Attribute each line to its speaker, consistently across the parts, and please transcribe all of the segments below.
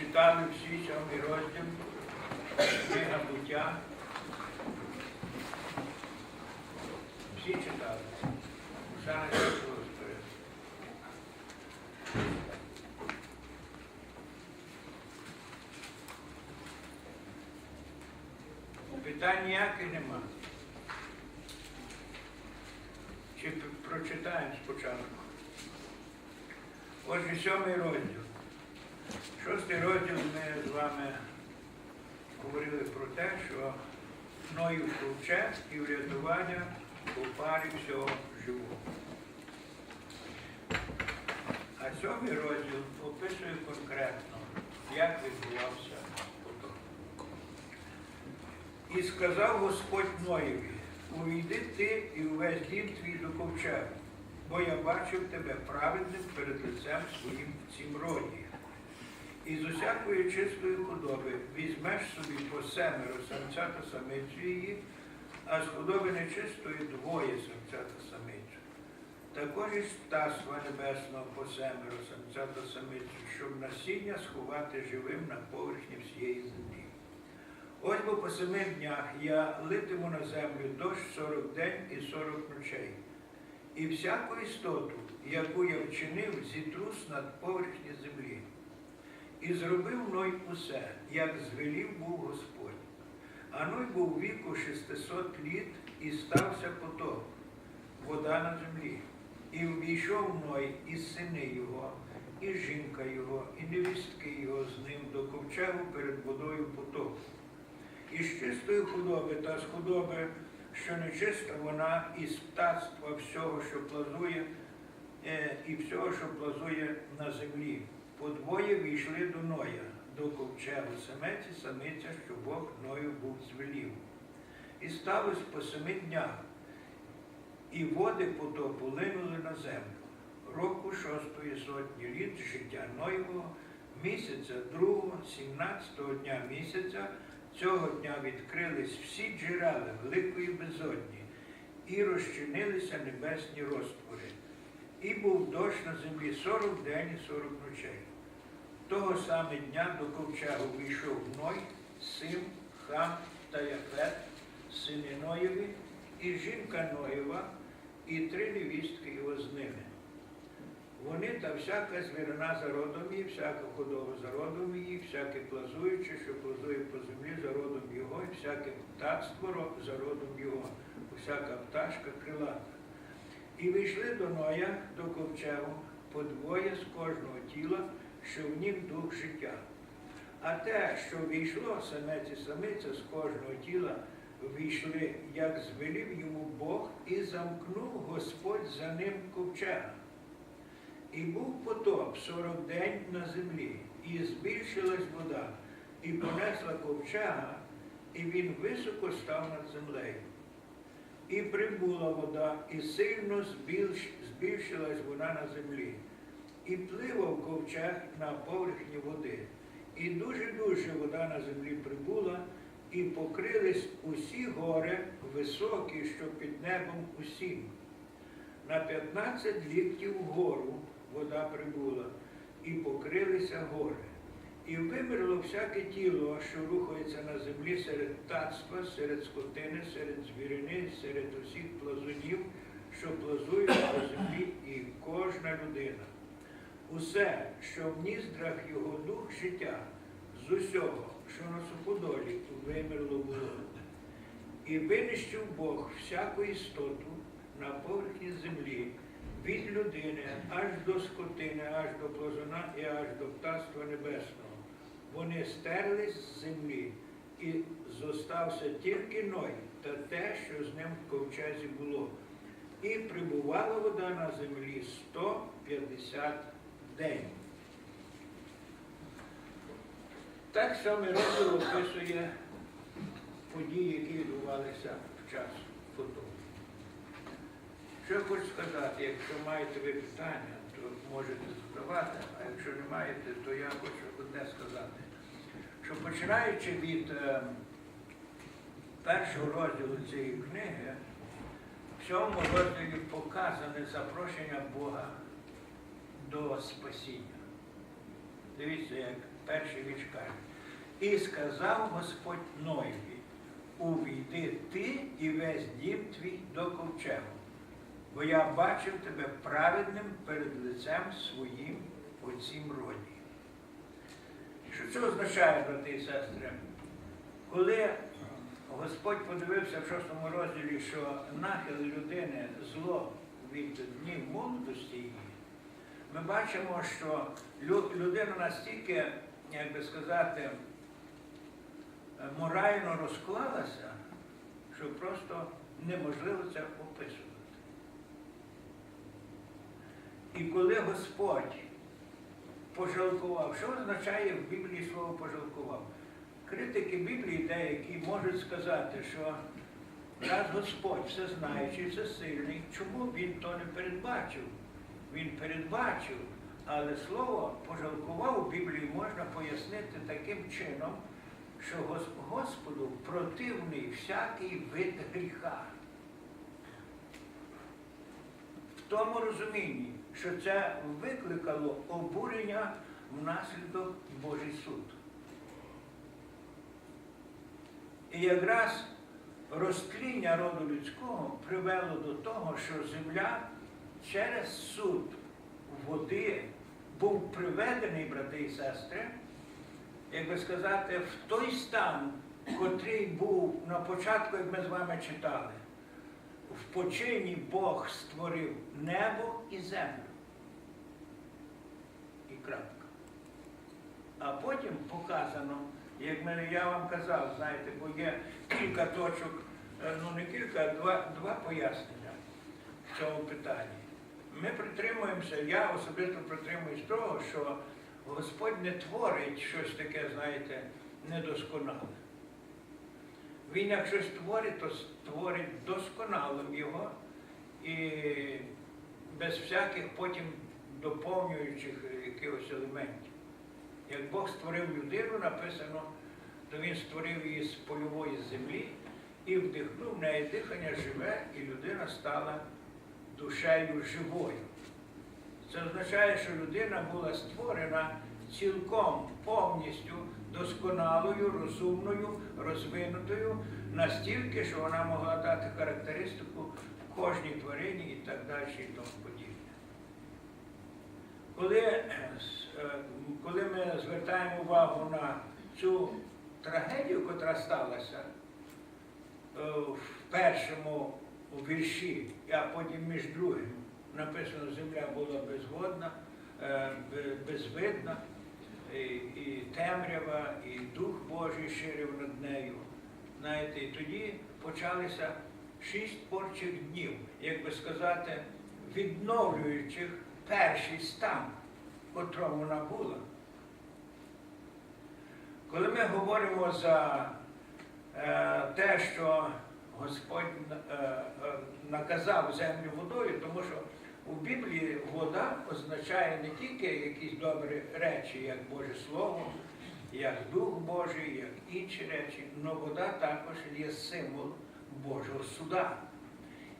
Speaker 1: читали всі сьомий розділ, книга буття. Всі читали. Шана Господи. Питань ніяких нема. Чи прочитаємо спочатку? Отже, сьомий розділ. Шостий розділ ми з вами говорили про те, що мною ковчег і врятування у парі всього живого. А сьомий розділ описує конкретно, як відбувався потоп. І сказав Господь Ноєві, увійди ти і увесь дім твій до ковчегу, бо я бачив тебе праведним перед лицем своїм в цім роді. І з усякої чистої худоби візьмеш собі по семеро самця та самицю її, а з худоби нечистої двоє самця та самицю. Також і з птаства небесного по семеро самця та самицю, щоб насіння сховати живим на поверхні всієї землі. Ось бо по семи днях я литиму на землю дощ сорок день і сорок ночей, і всяку істоту, яку я вчинив, зітрус над поверхні землі. І зробив Ной усе, як звелів був Господь. А Ной був віку 600 літ і стався потоп, вода на землі. І увійшов Ной і сини його, і жінка його, і невістки його з ним до ковчегу перед водою потопу. І з чистої худоби та з худоби, що нечиста вона, і з птацтва всього, що плазує, е, і всього, що плазує на землі. Подвоє війшли до Ноя, до ковчегу самеці, самиця, що Бог Ною був звелів. І сталося по семи днях, і води потопу линули на землю. Року шостої сотні літ життя Ноєвого, місяця другого, сімнадцятого дня місяця, цього дня відкрились всі джерела великої безодні, і розчинилися небесні розтвори. І був дощ на землі сорок день і сорок ночей. Того саме дня до ковчегу вийшов Ной, Сим, Хам та Яфет, сини Ноєві, і жінка Ноєва, і три невістки його з ними. Вони та всяка звірина за родом її, всяка худоба за родом її, всяке плазуюче, що плазує по землі за родом його, і всяке птацтво за родом його, всяка пташка крилата. І вийшли до Ноя, до ковчегу, по двоє з кожного тіла, що в нім дух життя. А те, що війшло, самець і самиця з кожного тіла, війшли, як звелів йому Бог, і замкнув Господь за ним ковчега. І був потоп сорок день на землі, і збільшилась вода, і понесла ковчега, і він високо став над землею. І прибула вода, і сильно збільшилась вона на землі, і пливав ковчег на поверхні води. І дуже-дуже вода на землі прибула, і покрились усі гори високі, що під небом усім. На 15 ліктів вгору вода прибула, і покрилися гори. І вимерло всяке тіло, що рухається на землі серед птацтва, серед скотини, серед звірини, серед усіх плазунів, що плазують по землі, і кожна людина. Усе, що в ніздрах його дух життя, з усього, що на суходолі вимерло було. І винищив Бог всяку істоту на поверхні землі, від людини аж до скотини, аж до плазуна і аж до птаства небесного. Вони стерлись з землі, і зостався тільки Ной та те, що з ним в ковчезі було. І прибувала вода на землі 150 день. Так саме розділ описує події, які відбувалися в час потоку. Що хочу сказати, якщо маєте ви питання, то можете задавати, а якщо не маєте, то я хочу одне сказати, що починаючи від е, першого розділу цієї книги, в цьому розділі показане запрошення Бога до спасіння. Дивіться, як перший віч каже. І сказав Господь Ноєві, увійди ти і весь дім твій до ковчегу, бо я бачив тебе праведним перед лицем своїм у цім роді. Що це означає, брати і сестри? Коли Господь подивився в шостому розділі, що нахил людини зло від днів молодості її, ми бачимо, що людина настільки, як би сказати, морально розклалася, що просто неможливо це описувати. І коли Господь пожалкував, що означає в Біблії слово пожалкував? Критики Біблії деякі можуть сказати, що раз Господь всезнаючий, всесильний, чому він то не передбачив? Він передбачив, але слово пожалкував у Біблії можна пояснити таким чином, що Господу противний всякий вид гріха. В тому розумінні, що це викликало обурення внаслідок Божий суд. І якраз розтління роду людського привело до того, що земля через суд води був приведений, брати і сестри, як би сказати, в той стан, котрий був на початку, як ми з вами читали. В почині Бог створив небо і землю. І крапка. А потім показано, як мене я вам казав, знаєте, бо є кілька точок, е, ну не кілька, а два, два пояснення в цьому питанні. Ми притримуємося, я особисто притримуюсь того, що Господь не творить щось таке, знаєте, недосконале. Він як щось творить, то створить досконалим його і без всяких потім доповнюючих якихось елементів. Як Бог створив людину, написано, то він створив її з польової землі і вдихнув в неї дихання живе, і людина стала душею живою. Це означає, що людина була створена цілком повністю досконалою, розумною, розвинутою, настільки, що вона могла дати характеристику кожній тварині і так далі, і тому подібне. Коли, е, коли ми звертаємо увагу на цю трагедію, яка сталася е, в першому вірші, а потім між другим, написано, земля була безводна, е, безвидна, і, і темрява, і Дух Божий ширив над нею. Знаєте, і тоді почалися шість порчих днів, як би сказати, відновлюючих перший стан, котрому вона була. Коли ми говоримо за е, те, що Господь е, е, наказав землю водою, тому що у Біблії вода означає не тільки якісь добрі речі, як Боже Слово, як Дух Божий, як інші речі, але вода також є символ Божого суда.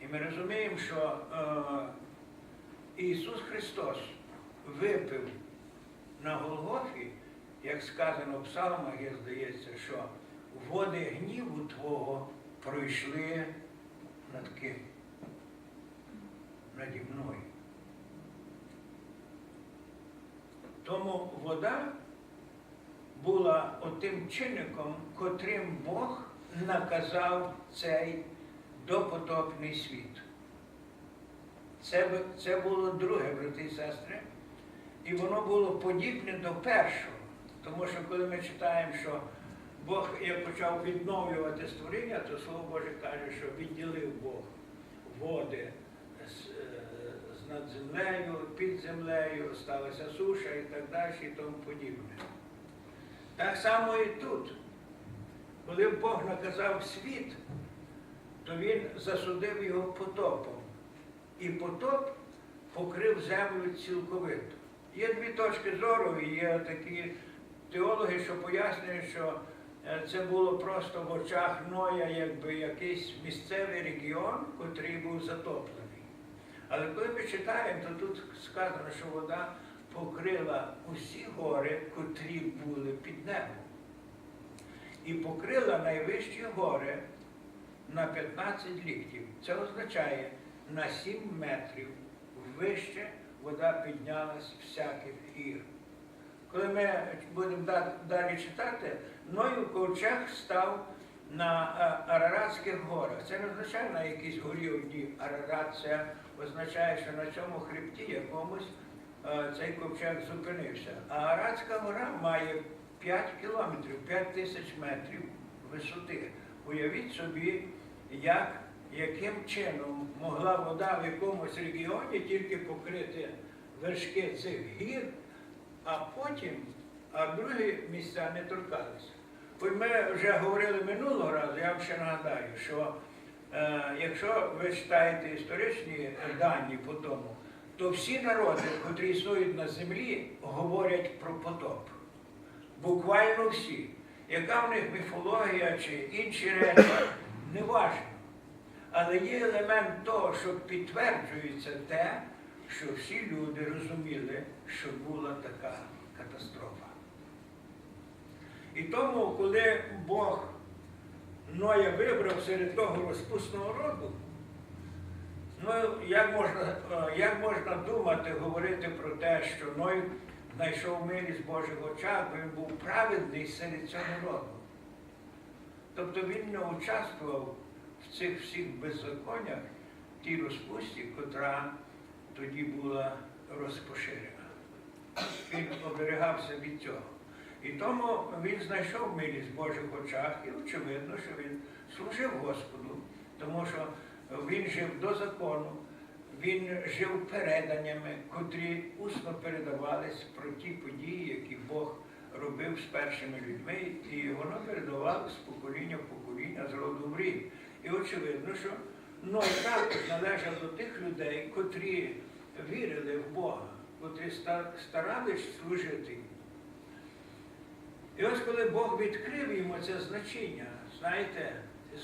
Speaker 1: І ми розуміємо, що е, Ісус Христос випив на Голгофі, як сказано в псалмах, я здається, що води гніву Твого пройшли над ким? Наді мною. Тому вода була отим чинником, котрим Бог наказав цей допотопний світ. Це, це було друге, брати і сестри, і воно було подібне до першого. Тому що коли ми читаємо, що Бог як почав відновлювати створіння, то Слово Боже каже, що відділив Бог води з, е, з над землею, під землею, сталася суша і так далі, і тому подібне. Так само і тут. Коли Бог наказав світ, то він засудив його потопом. І потоп покрив землю цілковито. Є дві точки зору, і є такі теологи, що пояснюють, що це було просто в очах Ноя якби якийсь місцевий регіон, котрий був затоплений. Але коли ми читаємо, то тут сказано, що вода покрила усі гори, котрі були під небом. І покрила найвищі гори на 15 ліктів. Це означає на 7 метрів вище вода піднялась всяких гір. Коли ми будемо далі читати, Ною ковчег став на е, Араратських горах. Це не означає на якійсь горі одній Арарат, це означає, що на цьому хребті якомусь е, цей ковчег зупинився. А Арадська гора має 5 кілометрів, 5 тисяч метрів висоти. Уявіть собі, як, яким чином могла вода в якомусь регіоні тільки покрити вершки цих гір, а потім, а другі місця не торкалися. Хоч ми вже говорили минулого разу, я вам ще нагадаю, що е, якщо ви читаєте історичні дані по тому, то всі народи, котрі існують на землі, говорять про потоп. Буквально всі. Яка в них міфологія чи інші речі, не важливо. Але є елемент того, що підтверджується те, що всі люди розуміли, що була така катастрофа. І тому, коли Бог Ноя вибрав серед того розпусного роду, ну як можна, е, як можна думати, говорити про те, що Ной знайшов милість Божих очах, бо він був праведний серед цього народу. Тобто він не участвував в цих всіх беззаконнях, тій розпусті, котра тоді була розпоширена. Він оберігався від цього. І тому він знайшов милість в Божих очах, і очевидно, що він служив Господу, тому що він жив до закону, він жив переданнями, котрі усно передавались про ті події, які Бог робив з першими людьми, і воно передавалося з покоління в покоління, з роду в рід. І очевидно, що Ной також належав до тих людей, котрі вірили в Бога, котрі ста- старались служити. І ось коли Бог відкрив йому це значення, знаєте,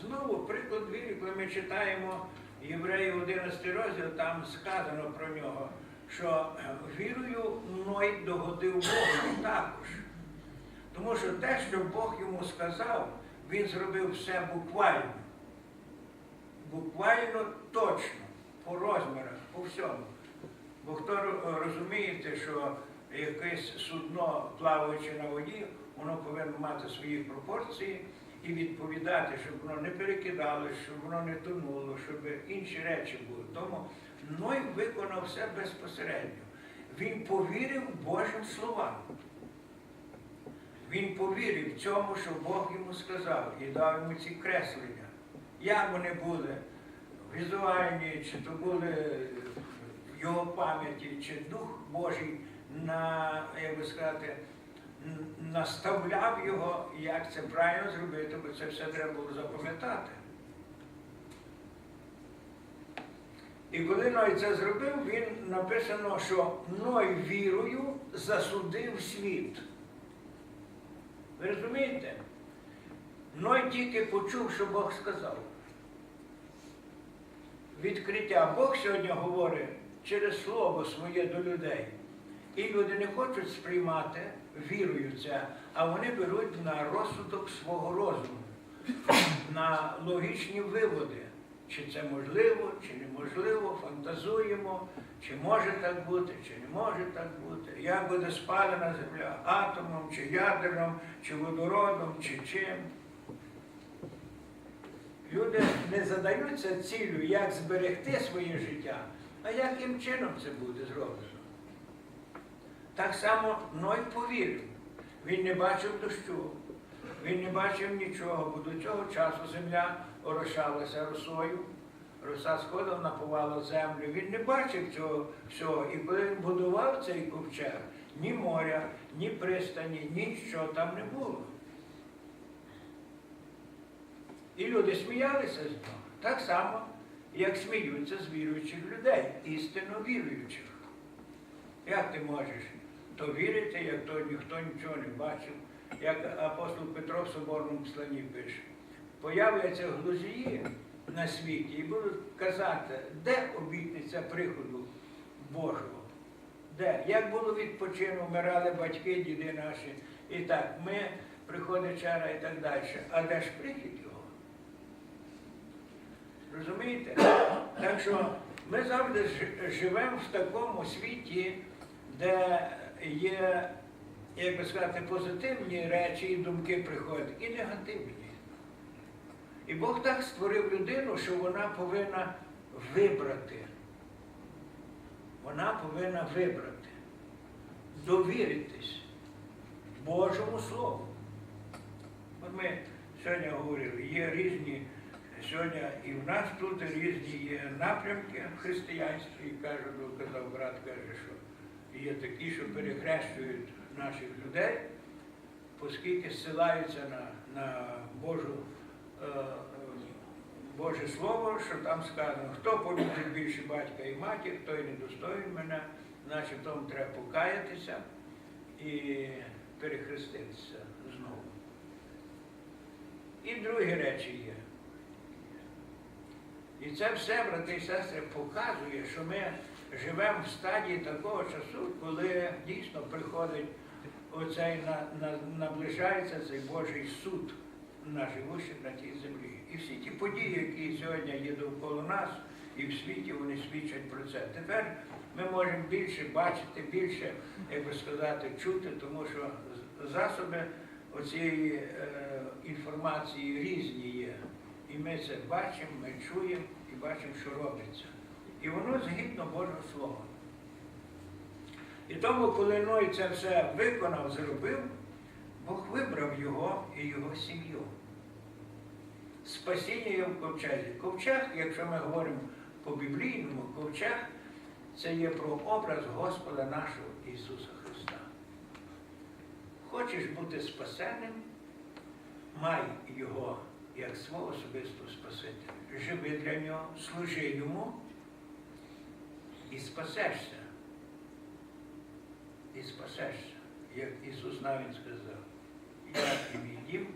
Speaker 1: знову приклад віри, коли ми читаємо Євреїв 11 розділ, там сказано про нього, що вірою Ной догодив Богу також. Тому що те, що Бог йому сказав, він зробив все буквально. Буквально точно, по розмірах, по всьому. Бо хто ро- розумієте, що якесь судно, плаваючи на воді, воно повинно мати свої пропорції і відповідати, щоб воно не перекидалося, щоб воно не тонуло, щоб інші речі були. Тому Ной виконав все безпосередньо. Він повірив Божим словам. Він повірив цьому, що Бог йому сказав, і дав йому ці креслення. Як вони були візуальні, чи то були його пам'яті, чи Дух Божий на, як би сказати, наставляв його, як це правильно зробити, бо це все треба було запам'ятати. І коли Ной це зробив, він написано, що Ной вірою засудив світ. Ви розумієте? Ной тільки почув, що Бог сказав. Відкриття. Бог сьогодні говорить через слово своє до людей. І люди не хочуть сприймати вірою це, а вони беруть на розсудок свого розуму, на логічні виводи. Чи це можливо, чи неможливо, фантазуємо, чи може так бути, чи не може так бути, як буде спалена земля атомом, чи ядером, чи водородом, чи чим. Не задаються цілю, як зберегти своє життя, а яким чином це буде зроблено. Так само Ной повірив. Він не бачив дощу, він не бачив нічого, бо до цього часу земля орошалася росою, роса сходила, напувала землю. Він не бачив цього всього. І коли він будував цей ковчег, ні моря, ні пристані, нічого там не було. І люди сміялися з нього. Так само, як сміються з віруючих людей, істинно віруючих. Як ти можеш то вірити, як то ніхто нічого не бачив, як апостол Петро в Соборному посланні пише. Появляться глузії на світі і будуть казати, де обітниця приходу Божого, Де? Як було відпочину, вмирали батьки, діди наші. І так, ми приходить чара і так далі. А де ж прихід? Розумієте? Так що ми завжди живемо в такому світі, де є, як би сказати, позитивні речі і думки приходять, і негативні. І Бог так створив людину, що вона повинна вибрати. Вона повинна вибрати, довіритись Божому Слову. От ми сьогодні говорили, є різні, сьогодні і в нас тут різні є напрямки в християнстві, і каже, ну, казав брат, каже, що є такі, що перехрещують наших людей, оскільки зсилаються на, на Божу, е, Боже Слово, що там сказано, хто полюбить більше батька і матір, той не достоїн мене, значить тому треба покаятися і перехреститися знову. І другі речі є. І це все, брати і сестри, показує, що ми живемо в стадії такого часу, коли дійсно приходить оцей на, на, наближається цей Божий суд на живущих на тій землі. І всі ті події, які сьогодні є довкола нас і в світі, вони свідчать про це. Тепер ми можемо більше бачити, більше, як би сказати, чути, тому що засоби оцієї е, інформації різні є. І ми це бачимо, ми чуємо і бачимо, що робиться. І воно згідно Божого Слова. І тому, коли Ной це все виконав, зробив, Бог вибрав його і його сім'ю. Спасіння є в ковчезі. Ковчег, якщо ми говоримо по біблійному, ковчег це є про образ Господа нашого Ісуса Христа. Хочеш бути спасенним, май його як свого особистого Спасителя. Живи для нього, служи йому і спасешся. І спасешся, як Ісус навіть сказав. Я і мій дім